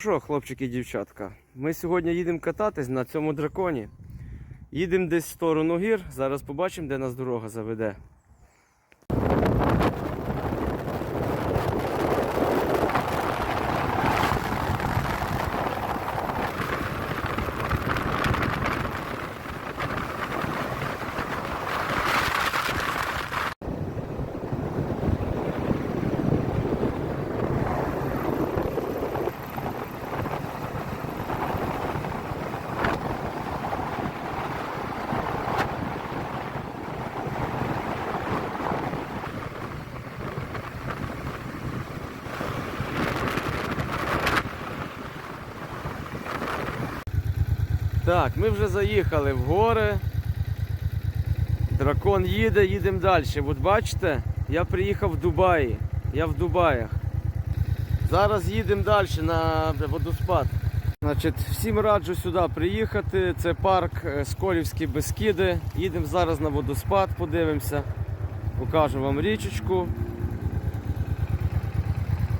Що, хлопчики і дівчатка, ми сьогодні їдемо кататись на цьому драконі. Їдемо десь в сторону гір, зараз побачимо, де нас дорога заведе. Так, ми вже заїхали в гори. Дракон їде, їдемо далі. От бачите, я приїхав в Дубаї. Я в Дубаях. Зараз їдемо далі на водоспад. Значить, всім раджу сюди приїхати. Це парк е, Сколівські Бескіди. Їдемо зараз на водоспад, подивимося. Покажу вам річечку.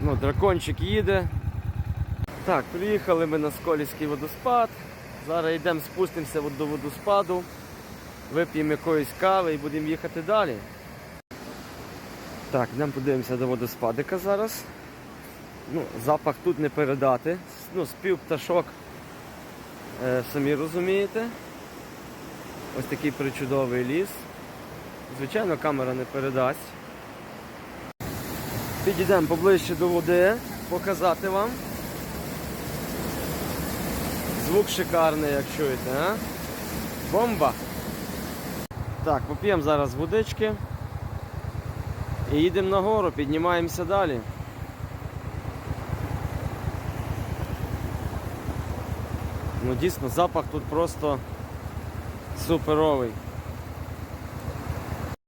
Ну, дракончик їде. Так, приїхали ми на Сколівський водоспад. Зараз йдемо спустимося до водоспаду, вип'ємо якоїсь кави і будемо їхати далі. Так, йдемо подивимося до водоспадика зараз. Ну, запах тут не передати. Ну, спів пташок, е, самі розумієте. Ось такий причудовий ліс. Звичайно, камера не передасть. Підійдемо поближче до води, показати вам. Звук шикарний, як чуєте, а? Бомба! Так, поп'ємо зараз водички. І їдемо нагору, піднімаємося далі. Ну дійсно запах тут просто суперовий.